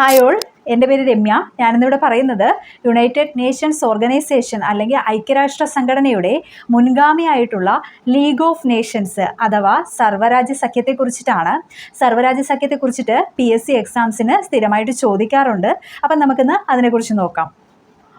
Hi all എന്റെ പേര് രമ്യ. ഞാനിന്നിവിടെ പറയുന്നത് യുണൈറ്റഡ് നേഷൻസ് ഓർഗനൈസേഷൻ അല്ലെങ്കിൽ ഐക്യരാഷ്ട്ര സംഘടനയുടെ മുൻഗാമിയായിട്ടുള്ള ലീഗ് ഓഫ് നേഷൻസ് അഥവാ സർവരാജ്യ സഖ്യത്തെക്കുറിച്ചിട്ടാണ് സർവരാജ്യ സഖ്യത്തെക്കുറിച്ചിട്ട് പി എസ് സി എക്സാംസിന് സ്ഥിരമായിട്ട് ചോദിക്കാറുണ്ട്. അപ്പം നമുക്കിന്ന് അതിനെക്കുറിച്ച് നോക്കാം.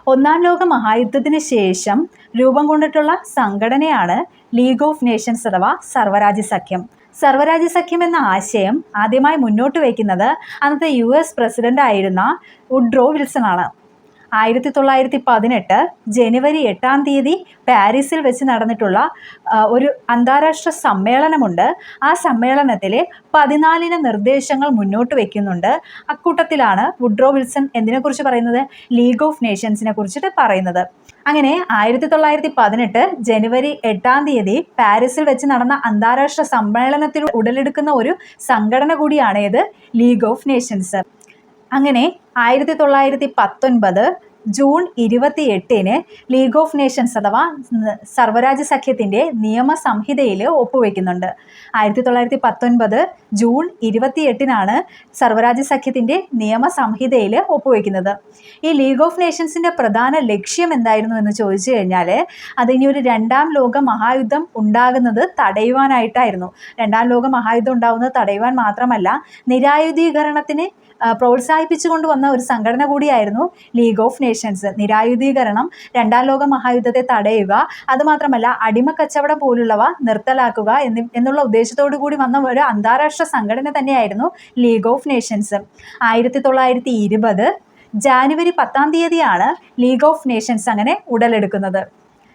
ഒന്നാം ലോക മഹായുദ്ധത്തിന് ശേഷം രൂപം കൊണ്ടിട്ടുള്ള സംഘടനയാണ് ലീഗ് ഓഫ് നേഷൻസ് അഥവാ സർവരാജ്യ സഖ്യം. സർവരാജ്യ സഖ്യം എന്ന ആശയം ആദ്യമായി മുന്നോട്ട് വയ്ക്കുന്നത് അന്നത്തെ യു എസ് പ്രസിഡന്റ് ആയിരുന്ന വുഡ്രോ വിൽസൺ ആണ് ആയിരത്തി തൊള്ളായിരത്തി പതിനെട്ട് ജനുവരി എട്ടാം തീയതി പാരീസിൽ വെച്ച് നടന്നിട്ടുള്ള ഒരു അന്താരാഷ്ട്ര സമ്മേളനമുണ്ട്. ആ സമ്മേളനത്തിൽ പതിനാലിന് നിർദ്ദേശങ്ങൾ മുന്നോട്ട് വയ്ക്കുന്നുണ്ട് അക്കൂട്ടത്തിലാണ് വുഡ്രോ വിൽസൺ എന്തിനെക്കുറിച്ച് പറയുന്നത്? ലീഗ് ഓഫ് നേഷൻസിനെ കുറിച്ചിട്ട് പറയുന്നത്. അങ്ങനെ ആയിരത്തി തൊള്ളായിരത്തി പതിനെട്ട് ജനുവരി എട്ടാം തീയതി പാരീസിൽ വെച്ച് നടന്ന അന്താരാഷ്ട്ര സമ്മേളനത്തിൽ ഉടലെടുക്കുന്ന ഒരു സംഘടന കൂടിയാണ് ഇത് ലീഗ് ഓഫ് നേഷൻസ്. അങ്ങനെ ആയിരത്തി തൊള്ളായിരത്തി പത്തൊൻപത് ജൂൺ ഇരുപത്തി എട്ടിന് ലീഗ് ഓഫ് നേഷൻസ് അഥവാ സർവരാജ്യ സർവരാജ്യ നിയമ സംഹിതയിൽ ഒപ്പുവെക്കുന്നുണ്ട്. ആയിരത്തി തൊള്ളായിരത്തി പത്തൊൻപത് ജൂൺ ഇരുപത്തി എട്ടിനാണ് സർവരാജ്യ സഖ്യത്തിന്റെ നിയമസംഹിതയിൽ ഒപ്പുവെക്കുന്നത്. ഈ ലീഗ് ഓഫ് നേഷൻസിന്റെ പ്രധാന ലക്ഷ്യം എന്തായിരുന്നു എന്ന് ചോദിച്ചു കഴിഞ്ഞാൽ അതിനി ഒരു രണ്ടാം ലോക മഹായുദ്ധം ഉണ്ടാകുന്നത് തടയുവാനായിട്ടായിരുന്നു. രണ്ടാം ലോക മഹായുദ്ധം ഉണ്ടാകുന്നത് തടയുവാൻ മാത്രമല്ല നിരായുധീകരണത്തിന് പ്രോത്സാഹിപ്പിച്ചുകൊണ്ട് വന്ന ഒരു സംഘടന കൂടിയായിരുന്നു ലീഗ് ഓഫ് നേഷൻസ് നിരായുധീകരണം രണ്ടാം ലോക മഹായുദ്ധത്തെ തടയുക അതുമാത്രമല്ല അടിമ കച്ചവടം പോലുള്ളവ നിർത്തലാക്കുക എന്നി എന്നുള്ള ഉദ്ദേശത്തോടു കൂടി വന്ന ഒരു അന്താരാഷ്ട്ര സംഘടന തന്നെയായിരുന്നു ലീഗ് ഓഫ് നേഷൻസ് ആയിരത്തി തൊള്ളായിരത്തി ഇരുപത് ജാനുവരി പത്താം തീയതിയാണ് ലീഗ് ഓഫ് നേഷൻസ് അങ്ങനെ ഉടലെടുക്കുന്നത്.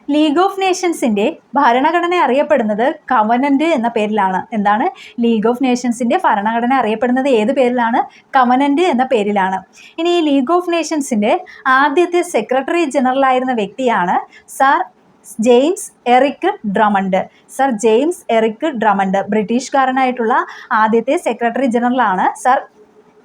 ലീഗ് ഓഫ് നേഷൻസിന്റെ ഭരണഘടന അറിയപ്പെടുന്നത് കവനന്റ് എന്ന പേരിലാണ്. എന്താണ്? ലീഗ് ഓഫ് നേഷൻസിന്റെ ഭരണഘടന അറിയപ്പെടുന്നത് ഏത് പേരിലാണ്? കവനന്റ് എന്ന പേരിലാണ്. ഇനി ഈ ലീഗ് ഓഫ് നേഷൻസിന്റെ ആദ്യത്തെ സെക്രട്ടറി ജനറൽ ആയിരുന്ന വ്യക്തിയാണ് sir James Eric Drummond sir James Eric Drummond ബ്രിട്ടീഷുകാരനായിട്ടുള്ള ആദ്യത്തെ സെക്രട്ടറി ജനറലാണ് സർ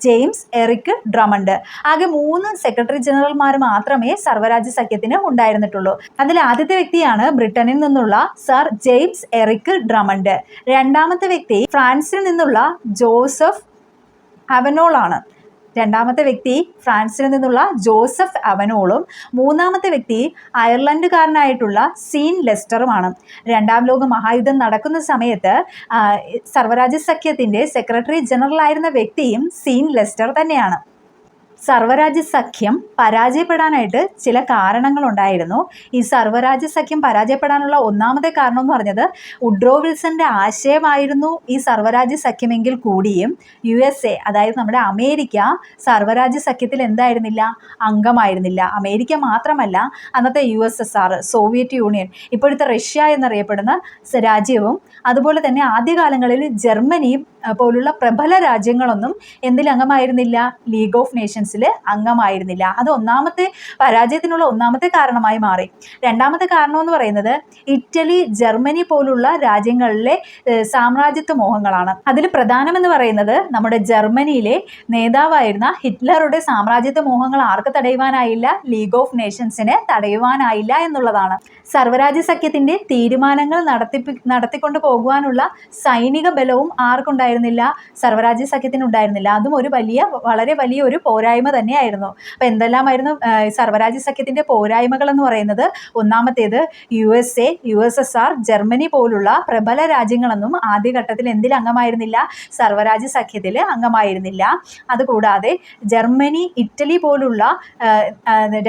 ജെയിംസ് എറിക് ഡ്രമണ്ട്. ആകെ മൂന്ന് സെക്രട്ടറി ജനറൽമാർ മാത്രമേ സർവരാജ്യ സഖ്യത്തിന് ഉണ്ടായിരുന്നിട്ടുള്ളൂ. അതിൽ ആദ്യത്തെ വ്യക്തിയാണ് ബ്രിട്ടനിൽ നിന്നുള്ള സർ ജെയിംസ് എറിക് ഡ്രമണ്ട്. രണ്ടാമത്തെ വ്യക്തി ഫ്രാൻസിൽ നിന്നുള്ള ജോസഫ് അവനോളാണ്. രണ്ടാമത്തെ വ്യക്തി ഫ്രാൻസിൽ നിന്നുള്ള ജോസഫ് അവനോളും മൂന്നാമത്തെ വ്യക്തി അയർലൻഡുകാരനായിട്ടുള്ള സീൻ ലെസ്റ്ററുമാണ്. രണ്ടാം ലോക മഹായുദ്ധം നടക്കുന്ന സമയത്ത് സർവരാജ്യ സഖ്യത്തിന്റെ സെക്രട്ടറി ജനറൽ ആയിരുന്ന വ്യക്തിയും സീൻ ലെസ്റ്റർ തന്നെയാണ്. സർവരാജ്യ സഖ്യം പരാജയപ്പെടാനായിട്ട് ചില കാരണങ്ങളുണ്ടായിരുന്നു. ഈ സർവരാജ്യ സഖ്യം പരാജയപ്പെടാനുള്ള ഒന്നാമത്തെ കാരണം എന്ന് പറഞ്ഞത് ഉഡ്രോ വിൽസന്റെ ആശയമായിരുന്നു ഈ സർവരാജ്യ സഖ്യമെങ്കിൽ കൂടിയും. യു എസ് എ അതായത് നമ്മുടെ അമേരിക്ക സർവരാജ്യ സഖ്യത്തിൽ എന്തായിരുന്നില്ല? അംഗമായിരുന്നില്ല. അമേരിക്ക മാത്രമല്ല അന്നത്തെ U S S R Soviet Union ഇപ്പോഴത്തെ റഷ്യ എന്നറിയപ്പെടുന്ന രാജ്യവും അതുപോലെ തന്നെ ആദ്യകാലങ്ങളിൽ ജർമ്മനിയും പോലുള്ള പ്രബല രാജ്യങ്ങളൊന്നും എന്തിൽ അംഗമായിരുന്നില്ല? League of നേഷൻസിൽ അംഗമായിരുന്നില്ല. അത് ഒന്നാമത്തെ പരാജയത്തിനുള്ള ഒന്നാമത്തെ കാരണമായി മാറി. രണ്ടാമത്തെ കാരണം എന്ന് പറയുന്നത് ഇറ്റലി ജർമ്മനി പോലുള്ള രാജ്യങ്ങളിലെ സാമ്രാജ്യത്വ മോഹങ്ങളാണ്. അതിൽ പ്രധാനമെന്ന് പറയുന്നത് നമ്മുടെ ജർമ്മനിയിലെ നേതാവായിരുന്ന ഹിറ്റ്ലറുടെ സാമ്രാജ്യത്വ മോഹങ്ങൾ ആർക്ക് തടയുവാനായില്ല? ലീഗ് ഓഫ് നേഷൻസിനെ തടയുവാനായില്ല എന്നുള്ളതാണ്. സർവരാജ്യ സഖ്യത്തിന്റെ തീരുമാനങ്ങൾ നടത്തിപ്പി നടത്തിക്കൊണ്ട് പോകുവാനുള്ള സൈനിക ബലവും ആർക്കുണ്ടായിരുന്നില്ല? സർവരാജ്യ സഖ്യത്തിന് ഉണ്ടായിരുന്നില്ല അതും ഒരു വലിയ വളരെ വലിയ ഒരു പോരായ്മ തന്നെയായിരുന്നു. അപ്പോൾ എന്തെല്ലാമായിരുന്നു സർവരാജ്യ സഖ്യത്തിന്റെ പോരായ്മകൾ എന്ന് പറയുന്നത് ഒന്നാമത്തേത് U S A U S S R Germany പോലുള്ള പ്രബല രാജ്യങ്ങളൊന്നും ആദ്യഘട്ടത്തിൽ എന്തിൽ അംഗമായിരുന്നില്ല? സർവരാജ്യ സഖ്യത്തിൽ അംഗമായിരുന്നില്ല. അതുകൂടാതെ ജർമ്മനി ഇറ്റലി പോലുള്ള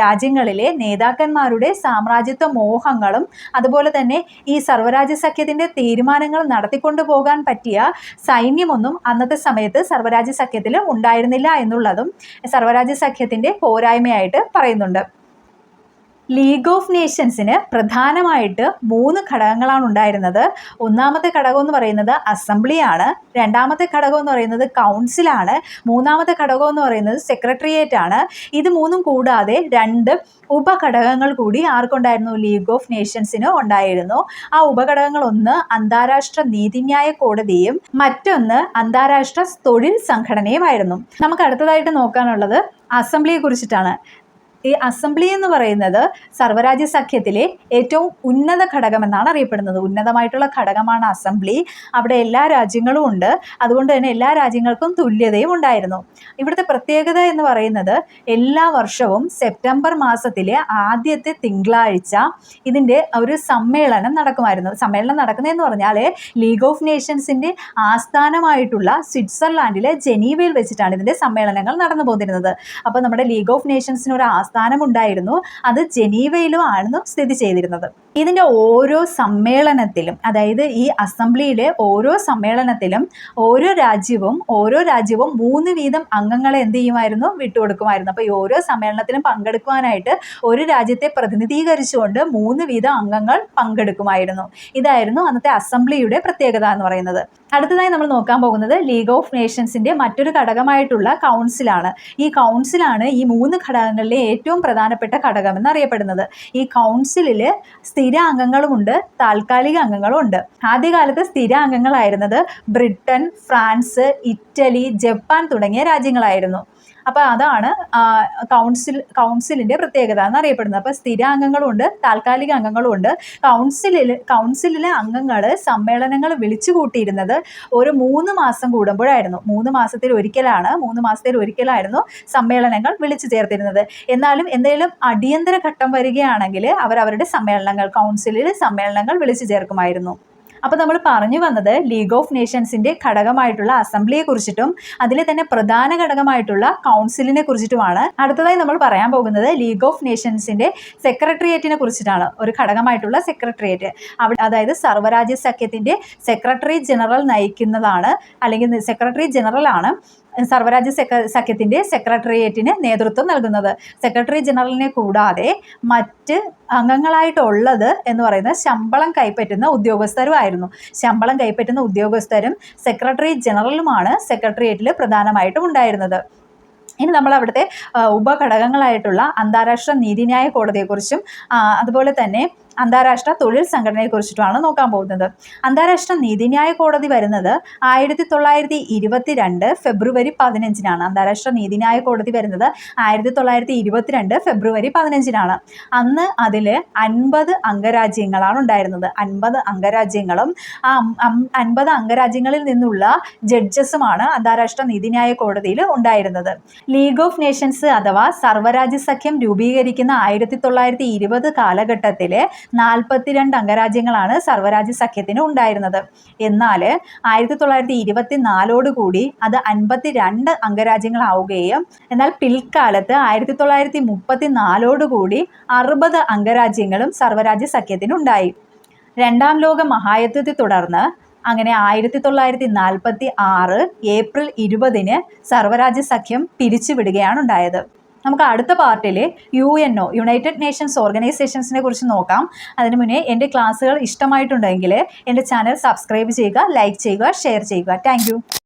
രാജ്യങ്ങളിലെ നേതാക്കന്മാരുടെ സാമ്രാജ്യത്വ മോഹങ്ങളും അതുപോലെ തന്നെ ഈ സർവരാജ്യ സഖ്യത്തിന്റെ തീരുമാനങ്ങൾ നടത്തിക്കൊണ്ടു പോകാൻ പറ്റിയ സൈന്യമൊന്നും അന്നത്തെ സമയത്ത് സർവരാജ്യ സഖ്യത്തിൽ ഉണ്ടായിരുന്നില്ല എന്നുള്ളതും സർവരാജ്യ സഖ്യത്തിന്റെ പോരായ്മയായിട്ട് പറയുന്നുണ്ട്. ലീഗ് ഓഫ് നേഷൻസിന് പ്രധാനമായിട്ട് മൂന്ന് ഘടകങ്ങളാണ് ഉണ്ടായിരുന്നത്. ഒന്നാമത്തെ ഘടകം എന്ന് പറയുന്നത് അസംബ്ലിയാണ് രണ്ടാമത്തെ ഘടകം എന്ന് പറയുന്നത് കൗൺസിലാണ് മൂന്നാമത്തെ ഘടകം എന്ന് പറയുന്നത് സെക്രട്ടേറിയറ്റ് ആണ്. ഇത് മൂന്നും കൂടാതെ രണ്ട് ഉപഘടകങ്ങൾ കൂടി ആർക്കുണ്ടായിരുന്നു? ലീഗ് ഓഫ് നേഷൻസിന് ഉണ്ടായിരുന്നു. ആ ഉപഘടകങ്ങൾ ഒന്ന് അന്താരാഷ്ട്ര നീതിന്യായ കോടതിയും മറ്റൊന്ന് അന്താരാഷ്ട്ര തൊഴിൽ സംഘടനയുമായിരുന്നു നമുക്ക് അടുത്തതായിട്ട് നോക്കാനുള്ളത് അസംബ്ലിയെ കുറിച്ചിട്ടാണ്. ഈ അസംബ്ലി എന്ന് പറയുന്നത് സർവരാജ്യ സഖ്യത്തിലെ ഏറ്റവും ഉന്നത ഘടകമെന്നാണ് അറിയപ്പെടുന്നത്. ഉന്നതമായിട്ടുള്ള ഘടകമാണ് അസംബ്ലി. അവിടെ എല്ലാ രാജ്യങ്ങളും ഉണ്ട്. അതുകൊണ്ട് തന്നെ എല്ലാ രാജ്യങ്ങൾക്കും തുല്യതയും ഉണ്ടായിരുന്നു. ഇവിടുത്തെ പ്രത്യേകത എന്ന് പറയുന്നത് എല്ലാ വർഷവും സെപ്റ്റംബർ മാസത്തിലെ ആദ്യത്തെ തിങ്കളാഴ്ച ഇതിന്റെ ഒരു സമ്മേളനം നടക്കുമായിരുന്നു. സമ്മേളനം നടക്കുന്നതെന്ന് പറഞ്ഞാൽ ലീഗ് ഓഫ് നേഷൻസിന്റെ ആസ്ഥാനമായിട്ടുള്ള സ്വിറ്റ്സർലാൻഡിലെ ജനീവയിൽ വെച്ചിട്ടാണ് ഇതിന്റെ സമ്മേളനങ്ങൾ നടന്നു പോന്നിരുന്നത് അപ്പോൾ നമ്മുടെ ലീഗ് ഓഫ് നേഷൻസിന് ഒരു ആസ്ഥാനം ഉണ്ടായിരുന്നു അത് ജനീവയിലും ആയിരുന്നു സ്ഥിതി ചെയ്തിരുന്നത്. ഇതിന്റെ ഓരോ സമ്മേളനത്തിലും അതായത് ഈ അസംബ്ലിയുടെ ഓരോ സമ്മേളനത്തിലും ഓരോ രാജ്യവും ഓരോ രാജ്യവും മൂന്ന് വീതം അംഗങ്ങളെ എന്ത് ചെയ്യുമായിരുന്നു? വിട്ടുകൊടുക്കുമായിരുന്നു. അപ്പോൾ ഈ ഓരോ സമ്മേളനത്തിലും പങ്കെടുക്കുവാനായിട്ട് ഒരു രാജ്യത്തെ പ്രതിനിധീകരിച്ചുകൊണ്ട് മൂന്ന് വീതം അംഗങ്ങൾ പങ്കെടുക്കുമായിരുന്നു. ഇതായിരുന്നു അന്നത്തെ അസംബ്ലിയുടെ പ്രത്യേകത എന്ന് പറയുന്നത്. അടുത്തതായി നമ്മൾ നോക്കാൻ പോകുന്നത് ലീഗ് ഓഫ് നേഷൻസിന്റെ മറ്റൊരു ഘടകമായിട്ടുള്ള കൗൺസിലാണ്. ഈ കൗൺസിലാണ് ഈ മൂന്ന് ഘടകങ്ങളിലെ ഏറ്റവും പ്രധാനപ്പെട്ട ഘടകം എന്നറിയപ്പെടുന്നത് ഈ കൗൺസിലിൽ സ്ഥിര അംഗങ്ങളുമുണ്ട് താൽക്കാലിക അംഗങ്ങളുമുണ്ട്. ആദ്യകാലത്ത് സ്ഥിര അംഗങ്ങളായിരുന്നത് ബ്രിട്ടൻ ഫ്രാൻസ് ഇറ്റലി ജപ്പാൻ തുടങ്ങിയ രാജ്യങ്ങളായിരുന്നു. അപ്പോൾ അതാണ് കൗൺസിൽ കൗൺസിലിന്റെ പ്രത്യേകത എന്നറിയപ്പെടുന്നത്. അപ്പോൾ സ്ഥിര അംഗങ്ങളുണ്ട് താൽക്കാലിക അംഗങ്ങളുമുണ്ട് കൗൺസിലിൽ കൗൺസിലിലെ അംഗങ്ങൾ സമ്മേളനങ്ങൾ വിളിച്ചു കൂട്ടിയിരുന്നത് ഒരു മൂന്ന് മാസം കൂടുമ്പോഴായിരുന്നു. മൂന്ന് മാസത്തിൽ ഒരിക്കലാണ് മൂന്ന് മാസത്തിൽ ഒരിക്കലായിരുന്നു സമ്മേളനങ്ങൾ വിളിച്ചു ചേർത്തിരുന്നത്. എന്നാലും എന്തെങ്കിലും അടിയന്തര ഘട്ടം വരികയാണെങ്കിൽ അവർ അവരുടെ സമ്മേളനങ്ങൾ കൗൺസിലിൽ സമ്മേളനങ്ങൾ വിളിച്ചു ചേർക്കുമായിരുന്നു. അപ്പോൾ നമ്മൾ പറഞ്ഞു വന്നത് ലീഗ് ഓഫ് നേഷൻസിന്റെ ഘടകമായിട്ടുള്ള അസംബ്ലിയെ കുറിച്ചിട്ടും അതിലെ തന്നെ പ്രധാന ഘടകമായിട്ടുള്ള കൗൺസിലിനെ കുറിച്ചിട്ടുമാണ്. അടുത്തതായി നമ്മൾ പറയാൻ പോകുന്നത് ലീഗ് ഓഫ് നേഷൻസിന്റെ സെക്രട്ടേറിയറ്റിനെ കുറിച്ചിട്ടാണ്. ഒരു ഘടകമായിട്ടുള്ള സെക്രട്ടേറിയറ്റ് അവിടെ അതായത് സർവരാജ്യ സഖ്യത്തിന്റെ സെക്രട്ടറി ജനറൽ നയിക്കുന്നതാണ് അല്ലെങ്കിൽ സെക്രട്ടറി ജനറൽ ആണ്. സർവരാജ്യ സെക്ര സഖ്യത്തിന്റെ സെക്രട്ടേറിയറ്റിന് നേതൃത്വം നൽകുന്നത്. സെക്രട്ടറി ജനറലിനെ കൂടാതെ മറ്റ് അംഗങ്ങളായിട്ടുള്ളത് എന്ന് പറയുന്നത് ശമ്പളം കൈപ്പറ്റുന്ന ഉദ്യോഗസ്ഥരുമായിരുന്നു. ശമ്പളം കൈപ്പറ്റുന്ന ഉദ്യോഗസ്ഥരും സെക്രട്ടറി ജനറലുമാണ് സെക്രട്ടേറിയറ്റിൽ പ്രധാനമായിട്ടും ഉണ്ടായിരുന്നത്. ഇനി നമ്മൾ അവിടുത്തെ ഉപഘടകങ്ങളായിട്ടുള്ള അന്താരാഷ്ട്ര നീതിന്യായ കോടതിയെക്കുറിച്ചും അതുപോലെ തന്നെ അന്താരാഷ്ട്ര തൊഴിൽ സംഘടനയെക്കുറിച്ചിട്ടുമാണ് നോക്കാൻ പോകുന്നത്. അന്താരാഷ്ട്ര നീതിന്യായ കോടതി വരുന്നത് ആയിരത്തി തൊള്ളായിരത്തി ഇരുപത്തി രണ്ട് ഫെബ്രുവരി പതിനഞ്ചിനാണ്. അന്താരാഷ്ട്ര നീതിന്യായ കോടതി വരുന്നത് ആയിരത്തി തൊള്ളായിരത്തി ഇരുപത്തിരണ്ട് ഫെബ്രുവരി പതിനഞ്ചിനാണ്. അന്ന് അതിൽ അൻപത് അംഗരാജ്യങ്ങളാണ് ഉണ്ടായിരുന്നത്. അൻപത് അംഗരാജ്യങ്ങളും ആ അൻപത് അംഗരാജ്യങ്ങളിൽ നിന്നുള്ള ജഡ്ജസുമാണ് അന്താരാഷ്ട്ര നീതിന്യായ കോടതിയിൽ ഉണ്ടായിരുന്നത്. ലീഗ് ഓഫ് നേഷൻസ് അഥവാ സർവരാജ്യ സഖ്യം രൂപീകരിക്കുന്ന ആയിരത്തി തൊള്ളായിരത്തി ഇരുപത് കാലഘട്ടത്തിൽ നാൽപ്പത്തിരണ്ട് അംഗരാജ്യങ്ങളാണ് സർവരാജ്യ സഖ്യത്തിന് ഉണ്ടായിരുന്നത്. എന്നാൽ ആയിരത്തി തൊള്ളായിരത്തി ഇരുപത്തി നാലോടുകൂടി അത് അൻപത്തി രണ്ട് അംഗരാജ്യങ്ങളാവുകയും എന്നാൽ പിൽക്കാലത്ത് ആയിരത്തി തൊള്ളായിരത്തി മുപ്പത്തി നാലോടുകൂടി അറുപത് അംഗരാജ്യങ്ങളും സർവരാജ്യ സഖ്യത്തിനുണ്ടായി രണ്ടാം ലോക മഹായുദ്ധത്തെ തുടർന്ന് അങ്ങനെ ആയിരത്തി തൊള്ളായിരത്തി നാൽപ്പത്തി ആറ് ഏപ്രിൽ ഇരുപതിന് സർവരാജ്യ സഖ്യം പിരിച്ചുവിടുകയാണ് ഉണ്ടായത്. നമുക്ക് അടുത്ത പാർട്ടിൽ U N O United Nations ഓർഗനൈസേഷൻസിനെ കുറിച്ച് നോക്കാം. അതിന് മുന്നേ എന്റെ ക്ലാസ്സുകൾ ഇഷ്ടമായിട്ടുണ്ടെങ്കിൽ എന്റെ ചാനൽ സബ്സ്ക്രൈബ് ചെയ്യുക ലൈക്ക് ചെയ്യുക ഷെയർ ചെയ്യുക. താങ്ക്